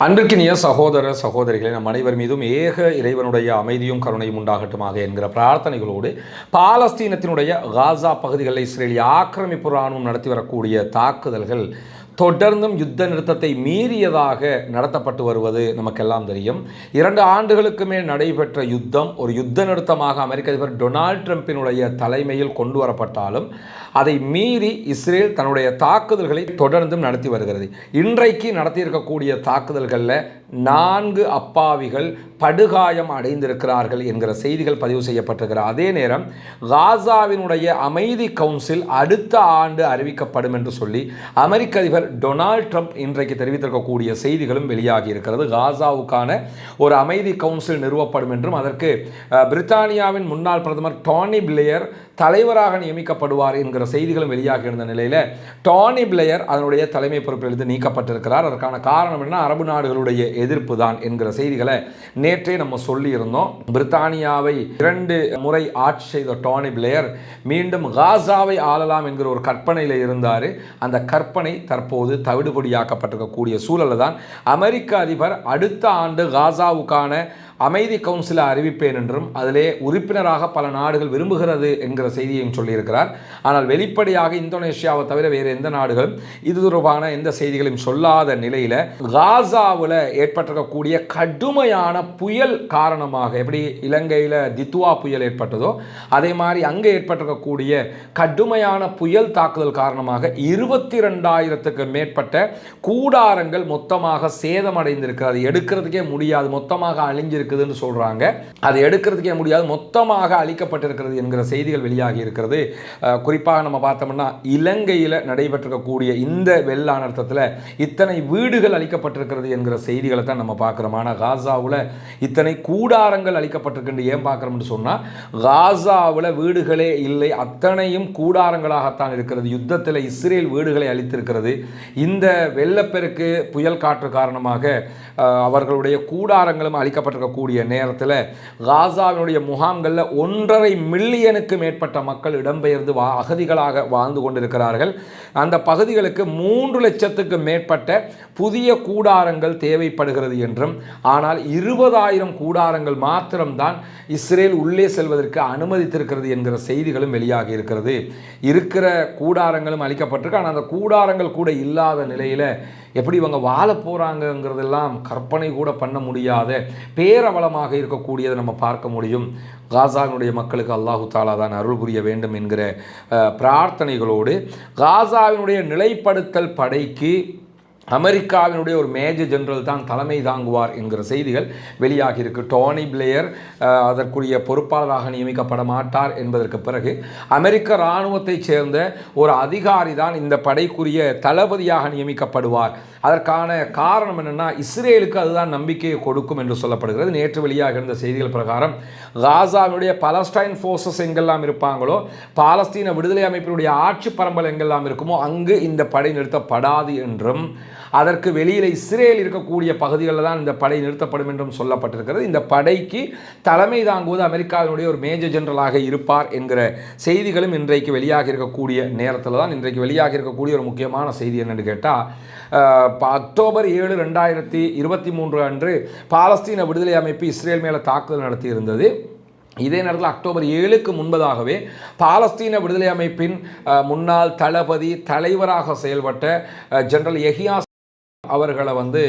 அன்பிற்கினிய சகோதர சகோதரிகளை நம் அனைவர் மீதும் ஏக இறைவனுடைய அமைதியும் கருணையும் உண்டாகட்டுமாக என்கிற பிரார்த்தனைகளோடு பாலஸ்தீனத்தினுடைய காசா பகுதிகளில் இஸ்ரேலிய ஆக்கிரமிப்பு இராணுவம் நடத்தி வரக்கூடிய தாக்குதல்கள் தொடர்ந்தும் யுத்த நிறுத்தத்தை மீறியதாக நடத்தப்பட்டு வருவது நமக்கெல்லாம் தெரியும். இரண்டு ஆண்டுகளுக்கு மேல் நடைபெற்ற யுத்தம் ஒரு யுத்த நிறுத்தமாக அமெரிக்க அதிபர் டொனால்ட் ட்ரம்பினுடைய தலைமையில் கொண்டு வரப்பட்டாலும் அதை மீறி இஸ்ரேல் தன்னுடைய தாக்குதல்களை தொடர்ந்தும் நடத்தி வருகிறது. இன்றைக்கு நடத்தியிருக்கக்கூடிய தாக்குதல்களில் நான்கு அப்பாவிகள் படுகாயம் அடைந்திருக்கிறார்கள் என்கிற செய்திகள் பதிவு செய்யப்பட்டிருக்கிற அதே நேரம் காசாவினுடைய அமைதி கவுன்சில் அடுத்த ஆண்டு அறிவிக்கப்படும் என்று சொல்லி அமெரிக்க அதிபர் டொனால்ட் ட்ரம்ப் இன்றைக்கு தெரிவித்திருக்கக்கூடிய செய்திகளும் வெளியாகி இருக்கிறது. காசாவுக்கான ஒரு அமைதி கவுன்சில் நிறுவப்படும் என்றும் அதற்கு பிரித்தானியாவின் முன்னாள் பிரதமர் டானி பிளேயர் தலைவராக நியமிக்கப்படுவார் என்கிற செய்திகளும் வெளியாகி இருந்த நிலையில் டானி பிளேயர் அதனுடைய தலைமை பொறுப்பிலிருந்து நீக்கப்பட்டிருக்கிறார். அதற்கான காரணம் என்ன? அரபு நாடுகளுடைய எதிர்ப்பு தான் என்கிற செய்திகளை நேற்றே நம்ம சொல்லியிருந்தோம். பிரித்தானியாவை இரண்டு முறை ஆட்சி செய்த டானி பிளேயர் மீண்டும் காசாவை ஆளலாம் என்கிற ஒரு கற்பனையில் இருந்தார். அந்த கற்பனை தற்போது தவிடுபடியாக்கப்பட்டிருக்கக்கூடிய சூழலில் தான் அமெரிக்க அதிபர் அடுத்த ஆண்டு காசாவுக்கான அமைதி கவுன்சிலை அறிவிப்பேன் என்றும் அதிலே உறுப்பினராக பல நாடுகள் விரும்புகிறது என்கிற செய்தியையும் சொல்லியிருக்கிறார். ஆனால் வெளிப்படையாக இந்தோனேஷியாவை தவிர வேறு எந்த நாடுகளும் இது தொடர்பான எந்த செய்திகளையும் சொல்லாத நிலையில் காசாவில் ஏற்பட்டிருக்கக்கூடிய கடுமையான புயல் காரணமாக எப்படி இலங்கையில் தித்துவா புயல் ஏற்பட்டதோ அதே மாதிரி அங்கே ஏற்பட்டிருக்கக்கூடிய கடுமையான புயல் தாக்குதல் காரணமாக இருபத்தி ரெண்டாயிரத்துக்கு மேற்பட்ட கூடாரங்கள் மொத்தமாக சேதமடைந்திருக்கு அது எடுக்கிறதுக்கே முடியாது. மொத்தமாக அழிஞ்சிருக்கு. இருக்குதுன்னு சொல்கிறாங்க அது எடுக்கிறதுக்கே முடியாது. மொத்தமாக அழிக்கப்பட்டிருக்கிறது என்கிற செய்திகள் வெளியாகி இருக்கிறது. குறிப்பாக நம்ம பார்த்தோம்னா இலங்கையில் நடைபெற்றிருக்கக்கூடிய இந்த வெள்ள அனர்த்தத்தில் இத்தனை வீடுகள் அழிக்கப்பட்டிருக்கிறது என்கிற செய்திகளை தான் நம்ம பார்க்குறோம். ஆனால் காசாவில் இத்தனை கூடாரங்கள் அழிக்கப்பட்டிருக்குன்னு ஏன் பார்க்குறோம்னு சொன்னால் காசாவில் வீடுகளே இல்லை. அத்தனையும் கூடாரங்களாகத்தான் இருக்கிறது. யுத்தத்தில் இஸ்ரேல் வீடுகளை அழித்திருக்கிறது. இந்த வெள்ளப்பெருக்கு புயல் காற்று காரணமாக அவர்களுடைய கூடாரங்களும் கூடிய நேரத்தில் காசாவினுடைய முகாம்களில் ஒன்றரை மில்லியனுக்கு மேற்பட்ட மக்கள் இடம்பெயர்ந்து வா அகதிகளாக வாழ்ந்து கொண்டிருக்கிறார்கள். அந்த பகுதிகளுக்கு மூன்று லட்சத்துக்கு மேற்பட்ட புதிய கூடாரங்கள் தேவைப்படுகிறது என்றும் ஆனால் இருபதாயிரம் கூடாரங்கள் மாத்திரம்தான் இஸ்ரேல் உள்ளே செல்வதற்கு அனுமதித்திருக்கிறது என்கிற செய்திகளும் வெளியாகி இருக்கிறது. இருக்கிற கூடாரங்களும் அளிக்கப்பட்டிருக்கு ஆனால் அந்த கூடாரங்கள் கூட இல்லாத நிலையில் எப்படி இவங்க வாழ போகிறாங்கங்கிறதெல்லாம் கற்பனை கூட பண்ண முடியாத பேர் பேரவளமாக இருக்கக்கூடியதை நம்ம பார்க்க முடியும். காசாவினுடைய மக்களுக்கு அல்லாஹு தாலா தான் அருள் புரிய வேண்டும் என்கிற பிரார்த்தனைகளோடு காசாவினுடைய நிலைப்படுத்தல் படைக்கு அமெரிக்காவினுடைய ஒரு மேஜர் ஜெனரல் தான் தலைமை தாங்குவார் என்கிற செய்திகள் வெளியாகி இருக்கு. டோனி பிளேயர் அதற்குரிய பொறுப்பாளராக நியமிக்கப்பட மாட்டார் என்பதற்கு பிறகு அமெரிக்க இராணுவத்தைச் சேர்ந்த ஒரு அதிகாரி தான் இந்த படைக்குரிய தளபதியாக நியமிக்கப்படுவார். அதற்கான காரணம் என்னென்னா இஸ்ரேலுக்கு அதுதான் நம்பிக்கையை கொடுக்கும் என்று சொல்லப்படுகிறது. நேற்று வெளியாக இருந்த செய்திகள் பிரகாரம் காசாவினுடைய பலஸ்டைன் ஃபோர்ஸஸ் எங்கெல்லாம் இருப்பாங்களோ பாலஸ்தீன விடுதலை அமைப்பினுடைய ஆட்சி பரம்பல் எங்கெல்லாம் இருக்குமோ அங்கு இந்த படை நிறுத்தப்படாது என்றும் அதற்கு வெளியில் இஸ்ரேல் இருக்கக்கூடிய பகுதிகளில் தான் இந்த படை நிறுத்தப்படும் என்றும் சொல்லப்பட்டிருக்கிறது. இந்த படைக்கு தலைமை தாங்குவது அமெரிக்காவினுடைய ஒரு மேஜர் ஜெனரலாக இருப்பார் என்கிற செய்திகளும் இன்றைக்கு வெளியாக இருக்கக்கூடிய நேரத்தில் தான் இன்றைக்கு வெளியாக இருக்கக்கூடிய ஒரு முக்கியமான செய்தி என்னன்னு கேட்டால் அக்டோபர் ஏழு ரெண்டாயிரத்தி இருபத்தி மூன்று அன்று பாலஸ்தீன விடுதலை அமைப்பு இஸ்ரேல் மேலே தாக்குதல் நடத்தியிருந்தது. இதே நேரத்தில் அக்டோபர் ஏழுக்கு முன்பதாகவே பாலஸ்தீன விடுதலை அமைப்பின் முன்னாள் தளபதி தலைவராக செயல்பட்ட ஜெனரல் எஹியாஸ் அவர்களை வந்து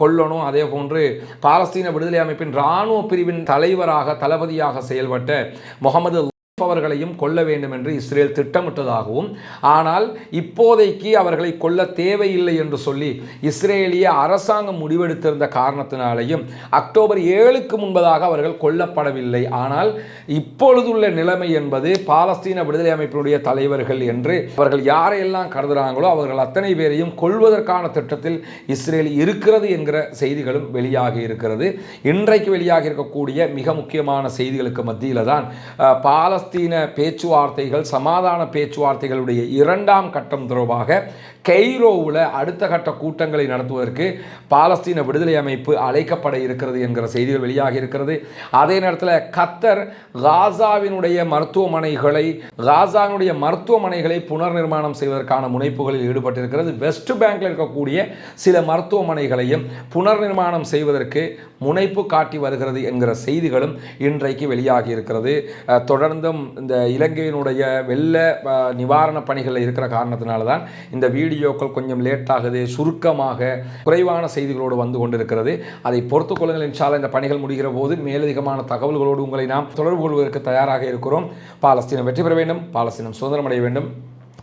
கொல்லணும். அதே போன்று பாலஸ்தீன விடுதலை அமைப்பின் இராணுவ பிரிவின் தலைவராக தளபதியாக செயல்பட்ட முகமது அவர்களையும் கொல்ல வேண்டும் என்று இஸ்ரேல் திட்டமிட்டதாகவும் ஆனால் இப்போதைக்கு அவர்களை கொல்ல தேவையில்லை என்று சொல்லி இஸ்ரேலிய அரசாங்கம் முடிவெடுத்திருந்த காரணத்தினாலேயும் அக்டோபர் ஏழுக்கு முன்பதாக அவர்கள் கொல்லப்படவில்லை. ஆனால் இப்பொழுதுள்ள நிலைமை என்பது பாலஸ்தீன விடுதலை அமைப்பினுடைய தலைவர்கள் என்று அவர்கள் யாரையெல்லாம் கருதுகிறாங்களோ அவர்கள் அத்தனை பேரையும் கொள்வதற்கான திட்டத்தில் இஸ்ரேல் இருக்கிறது என்கிற செய்திகளும் வெளியாகி இருக்கிறது. இன்றைக்கு வெளியாகி இருக்கக்கூடிய மிக முக்கியமான செய்திகளுக்கு மத்தியில் தான் அஹ், பாலஸ்தீன பாலஸ்தீன பேச்சுவார்த்தைகள் சமாதான பேச்சுவார்த்தைகளுடைய இரண்டாம் கட்டம் தொடர்பாக கெய்ரோவில் அடுத்த கட்ட கூட்டங்களை நடத்துவதற்கு பாலஸ்தீன விடுதலை அமைப்பு அழைக்கப்பட இருக்கிறது என்கிற செய்திகள் வெளியாகி இருக்கிறது. அதே நேரத்தில் கத்தர் காசாவினுடைய மருத்துவமனைகளை காசாவினுடைய மருத்துவமனைகளை புனர் நிர்மாணம் செய்வதற்கான முனைப்புகளில் ஈடுபட்டிருக்கிறது. வெஸ்ட் பேங்கில் இருக்கக்கூடிய சில மருத்துவமனைகளையும் புனர் நிர்மாணம் செய்வதற்கு முனைப்பு காட்டி வருகிறது என்கிற செய்திகளும் இன்றைக்கு வெளியாகி இருக்கிறது. தொடர்ந்து தொடர்ந்தும் இந்த இலங்கையினுடைய வெள்ள நிவாரணப் பணிகளில் இருக்கிற காரணத்தினால தான் இந்த வீடியோக்கள் கொஞ்சம் லேட் ஆகுது சுருக்கமாக குறைவான செய்திகளோடு வந்து கொண்டிருக்கிறது. அதை பொறுத்து கொள்ளுங்கள் இன்ஷால இந்த பணிகள் முடிகிற போது மேலதிகமான தகவல்களோடு உங்களை நாம் தொடர்பு கொள்வதற்கு தயாராக இருக்கிறோம். பாலஸ்தீனம் வெற்றி பெற வேண்டும். பாலஸ்தீனம் சுதந்திரம் அடைய வேண்டும்.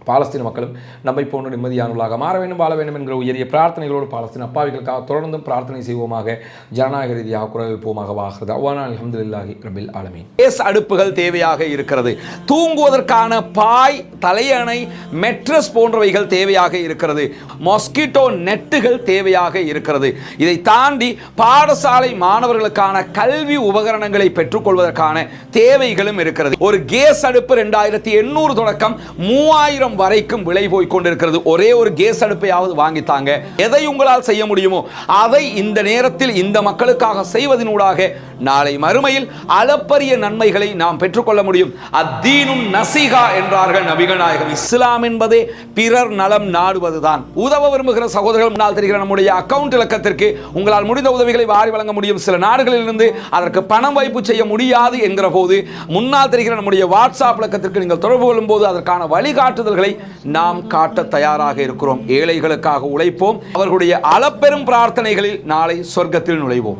பாலஸ்தீன மக்களும் நம்மை போன்று நிம்மதியானவர்களாக மாற வேண்டும் வாழ வேண்டும் என்கிற உயரிய பிரார்த்தனைகளோடு பாலஸ்தீன் அப்பாவிகளுக்காக தொடர்ந்தும் பிரார்த்தனை செய்வோமாக ஜனநாயக ரீதியாக குரல் எழுப்புவோமாக வாகிறது. அவ்வானா அலமதுல்லாஹி ரபில் ஆலமீன். கேஸ் அடுப்புகள் தேவையாக இருக்கிறது. தூங்குவதற்கான பாய் தலையணை மெட்ரஸ் போன்றவைகள் தேவையாக இருக்கிறது. மொஸ்கிட்டோ நெட்டுகள் தேவையாக இருக்கிறது. இதை தாண்டி பாடசாலை மாணவர்களுக்கான கல்வி உபகரணங்களை பெற்றுக்கொள்வதற்கான தேவைகளும் இருக்கிறது. ஒரு கேஸ் அடுப்பு ரெண்டாயிரத்தி எண்ணூறு தொடக்கம் மூவாயிரம் வரைக்கும் விலை போய் கொண்டிருக்கிறது. ஒரே ஒரு கேஸ் அடுப்பையாவது வாங்கித்தாங்க எதை உங்களால் செய்ய முடியுமோ அதை இந்த நேரத்தில் இந்த மக்களுக்காக செய்வதனூடாக நாளை மறுமையில் அளப்பரிய நன்மைகளை நாம் பெற்றுக்கொள்ள முடியும். அத்தீனும் நசிகா என்றார்கள் நபிகள் நாயகம் இஸ்லாம் என்பதே பிறர் நலம் நாடுவதுதான். உதவ விரும்புகிற சகோதரர்கள் முன்னால் தெரிகிற நம்முடைய அக்கவுண்ட் இலக்கத்திற்கு உங்களால் முடிந்த உதவிகளை வாரி வழங்க முடியும். சில நாடுகளிலிருந்து அதற்கு பணம் வைப்பு செய்ய முடியாது என்கிற போது முன்னால் தெரிகிற நம்முடைய வாட்ஸ்அப் இலக்கத்திற்கு நீங்கள் தொடர்பு கொள்ளும் போது அதற்கான வழிகாட்டுதல்கள் நாம் காட்ட தயாராக இருக்கிறோம். ஏழைகளுக்காக உழைப்போம். அவர்களுடைய அளப்பெரும் பிரார்த்தனைகளில் நாளை சொர்க்கத்தில் நுழைவோம்.